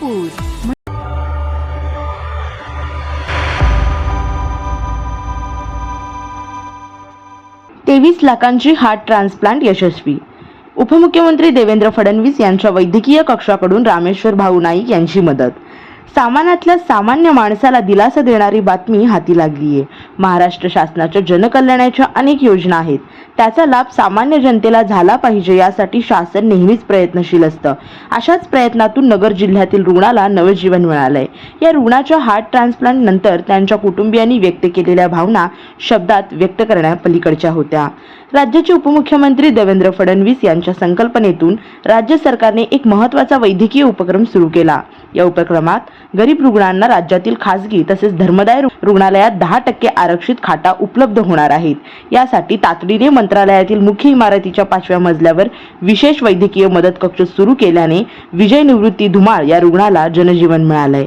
सोलापूर तेवीस लाखांची heart transplant यशस्वी. उपमुख्यमंत्री देवेंद्र फडणवीस यांच्या वैद्यकीय कक्षाकडून रामेश्वर भाऊ नाईक यांची मदत. सामान्यातल्या सामान्य माणसाला दिलासा देणारी बातमी हाती लागली आहे. महाराष्ट्र शासनाच्या जनकल्याणाच्या अनेक योजना आहेत. त्याचा लाभ सामान्य जनतेला झाला पाहिजे यासाठी शासन नेहमीच प्रयत्नशील असतं. अशाच प्रयत्नातून नगर जिल्ह्यातील रुग्णाला नवजीवन मिळालंय. या रुग्णाच्या हार्ट ट्रान्सप्लांट नंतर त्यांच्या कुटुंबियांनी व्यक्त केलेल्या भावना शब्दात व्यक्त करण्यापलीकडच्या होत्या. राज्याचे उपमुख्यमंत्री देवेंद्र फडणवीस यांच्या संकल्पनेतून राज्य सरकारने एक महत्त्वाचा वैद्यकीय उपक्रम सुरू केला. या उपक्रमात गरीब रुग्णांना राज्यातील खासगी तसेच धर्मदाय रुग्णालयात दहा टक्के आरक्षित खाटा उपलब्ध होणार आहेत. यासाठी तातडीने मंत्रालयातील मुख्य इमारतीच्या पाचव्या मजल्यावर विशेष वैद्यकीय मदत कक्ष सुरू केल्याने विजय निवृत्ती धुमाळ या रुग्णाला जनजीवन मिळालंय.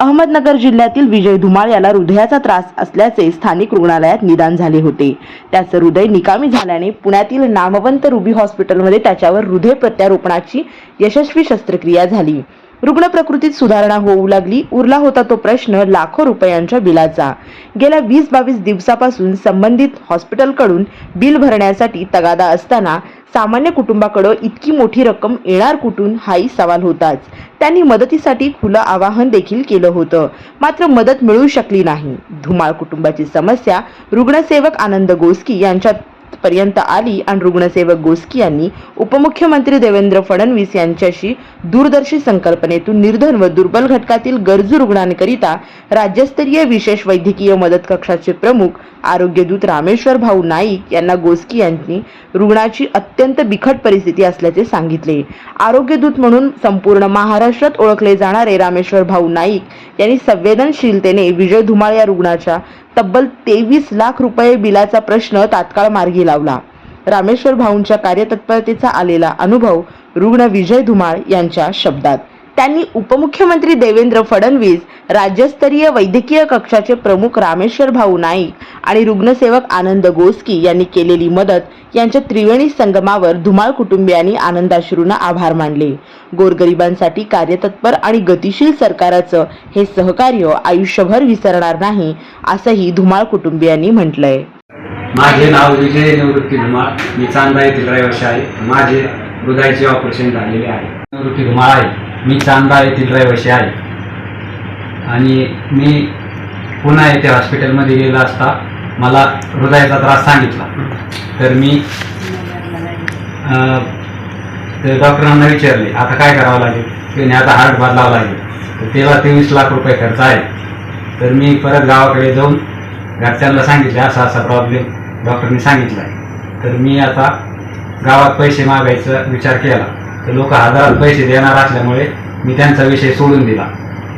अहमदनगर जिल्ह्यातील विजय धुमाळ याला हृदयाचा त्रास असल्याचे स्थानिक रुग्णालयात निदान झाले होते. त्याचं हृदय निकामी झाल्याने पुण्यातील नामवंत रुबी हॉस्पिटलमध्ये त्याच्यावर हृदय प्रत्यारोपणाची यशस्वी शस्त्रक्रिया झाली. रुग्ण प्रकृतीत सुधारणा होऊ लागली उरला होता तो प्रश्न लाखो रुपयांच्या बिलाचा. गेल्या वीस बावीस दिवसापासून संबंधित हॉस्पिटलकडून बिल भरण्यासाठी तगादा असताना सामान्य कुटुंबाकडं इतकी मोठी रक्कम येणार कुठून हाही सवाल होताच. त्यांनी मदतीसाठी खुलं आवाहन देखील केलं होतं. मात्र मदत मिळू शकली नाही. धुमाळ कुटुंबाची समस्या रुग्णसेवक आनंद गोस्की यांच्या पर्यंत आली आणि रुग्णसेवक गोस्की यांनी उपमुख्यमंत्री देवेंद्र फडणवीस यांच्याशी दूरदर्शी संकल्पनेतून निर्धन व दुर्बल घटकातील गरजू रुग्णांकरिता राज्यस्तरीय विशेष वैद्यकीय मदत कक्षाचे प्रमुख आरोग्यदूत रामेश्वर भाऊ नाईक यांना गोस्की यांनी रुग्णाची अत्यंत बिकट परिस्थिती असल्याचे सांगितले. आरोग्यदूत म्हणून संपूर्ण महाराष्ट्रात ओळखले जाणारे रामेश्वर भाऊ नाईक यांनी संवेदनशीलतेने विजय धुमाळ या रुग्णाच्या तब्बल तेवीस लाख रुपये बिलाचा प्रश्न तात्काळ मार्गी लावला. रामेश्वर भाऊंच्या कार्यतत्परतेचा आलेला अनुभव रुग्ण विजय धुमाळ यांच्या शब्दात. त्यांनी उपमुख्यमंत्री देवेंद्र फडणवीस राज्यस्तरीय वैद्यकीय कक्षाचे प्रमुख रामेश्वर भाऊ नाईक आणि रुग्णसेवक आनंद गोस्की यांनी केलेली मदत यांच्या त्रिवेणी संगमावर धुमाळ कुटुंबियांनी आनंदाश्रूंना आभार मानले. गोरगरिबांसाठी कार्यतत्पर आणि गतिशील सरकाराचं हे सहकार्य आयुष्यभर विसरणार नाही असंही धुमाळ कुटुंबियांनी म्हटलंय. माझे नाव विजय निवृत्ती धुमाळ. मी चांदा येथील रहिवासी आहे. माझे हृदयाचे ऑपरेशन झालेले आहे. निवृत्ती धुमाळ आहे. मी चांदा येथील रहिवासी आहे. आणि मी पुन्हा येथे हॉस्पिटलमध्ये गेला असता मला हृदयाचा त्रास सांगितला. तर मी तर डॉक्टरांना विचारले आता काय करावं लागेल? त्याने आता हार्ट बदलावं लागेल. तर तेव्हा तेवीस लाख रुपये खर्च आहे. तर मी परत गावाकडे जाऊन घरच्यांना सांगितले असा असा प्रॉब्लेम डॉक्टरनी सांगितला आहे. तर मी आता गावात पैसे मागायचा विचार केला. तर लोक हजारात पैसे देणार असल्यामुळे मी त्यांचा विषय सोडून दिला.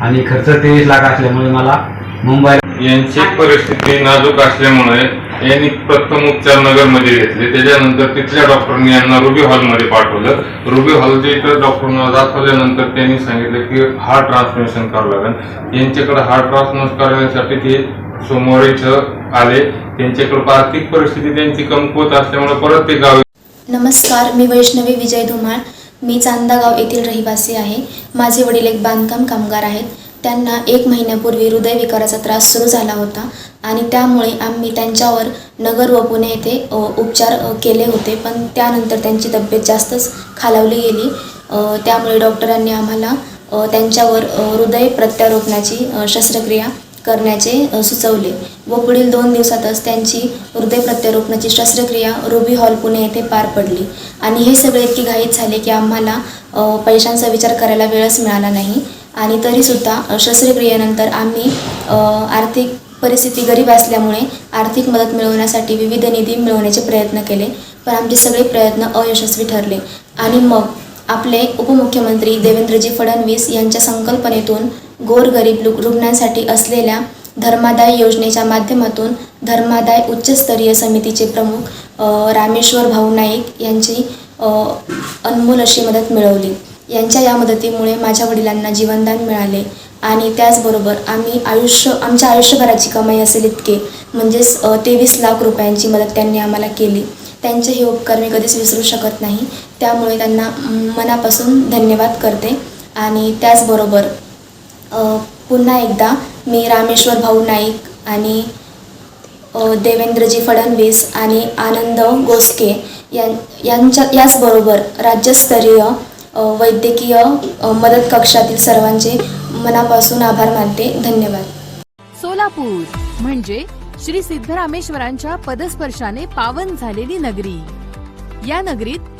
आणि खर्च तेवीस लाख असल्यामुळे मला मुंबईला यांची परिस्थिती नाजूक असल्यामुळे यांनी प्रथम उपचार नगरमध्ये घेतले. त्याच्यानंतर तिथल्या डॉक्टरनी यांना रुबी हॉलमध्ये पाठवलं. रुबी हॉलच्या इथं डॉक्टरना दाखवल्यानंतर त्यांनी सांगितलं की हार्ट ट्रान्सप्लांटेशन करावं लागेल. यांच्याकडे हार्ट ट्रान्सप्लांट करण्यासाठी ते सोमवारी इथं आले. त्यांच्याकडे आर्थिक परिस्थिती त्यांची कमकुवत असल्यामुळे परत ते गावी नमस्कार मी वैष्णवी विजय धुमाळ. मी चांदागाव येथील रहिवासी आहे. माझे वडील एक बांधकाम कामगार आहेत. त्यांना एक महिन्यापूर्वी हृदयविकाराचा त्रास सुरू झाला होता आणि त्यामुळे आम्ही त्यांच्यावर नगर व पुणे येथे उपचार केले होते. पण त्यानंतर त्यांची तब्येत जास्तच खालावली गेली. त्यामुळे डॉक्टरांनी आम्हाला त्यांच्यावर हृदय प्रत्यारोपणाची शस्त्रक्रिया करण्याचे सुचवले व पुढील दोन दिवसातच त्यांची हृदय प्रत्यारोपणाची शस्त्रक्रिया रुबी हॉल पुणे येथे पार पडली. आणि हे सगळे इतकी घाईत झाले की आम्हाला पैशांचा विचार करायला वेळच मिळाला नाही. आणि तरीसुद्धा शस्त्रक्रियेनंतर आम्ही आर्थिक परिस्थिती गरीब असल्यामुळे आर्थिक मदत मिळवण्यासाठी विविध निधी मिळवण्याचे प्रयत्न केले पण आमचे सगळे प्रयत्न अयशस्वी ठरले. आणि मग आपले उपमुख्यमंत्री देवेंद्रजी फडणवीस यांच्या संकल्पनेतून गोरगरीब लु रुग्णांसाठी असलेल्या धर्मादाय योजनेच्या माध्यमातून धर्मादाय उच्चस्तरीय समितीचे प्रमुख रामेश्वर भाऊ नाईक यांची अनमोल अशी मदत मिळवली. यांच्या या मदतीमुळे माझ्या वडिलांना जीवनदान मिळाले आणि त्याचबरोबर आम्ही आयुष्य आमच्या आयुष्यभराची कमाई असेल इतके म्हणजेच तेवीस लाख रुपयांची मदत त्यांनी आम्हाला केली. त्यांचे हे उपकार मी कधीच विसरू शकत नाही. त्यामुळे त्यांना मनापासून धन्यवाद करते आणि त्याचबरोबर पुन्हा एकदा मी रामेश्वर भाऊ नाईक आणि देवेंद्रजी फडणवीस आणि आनंद गोसके यां यांच्या याचबरोबर राज्यस्तरीय वैद्यकीय मदत कक्षातील सर्वांचे मनापासून आभार मानते. धन्यवाद. सोलापूर म्हणजे श्री सिद्धरामेश्वरांच्या पदस्पर्शाने पावन झालेली नगरी. या नगरीत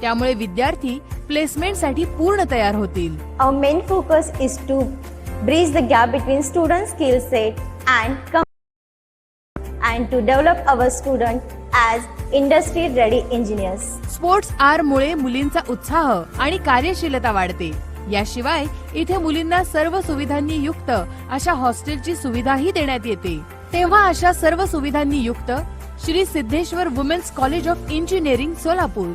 त्यामुळे विद्यार्थी प्लेसमेंटसाठी पूर्ण तयार होतील. Focus is to bridge the gap between student skill set and com- and to develop our student as industry ready engineers. Sports R मुळे मुलींचा उत्साह आणि कार्यशीलता वाढते. याशिवाय इथे मुलींना सर्व सुविधांनी युक्त अशा हॉस्टेलची सुविधाही देण्यात येते. तेव्हा अशा सर्व सुविधांनी युक्त Shri Siddheshwar women's college of engineering Solapur.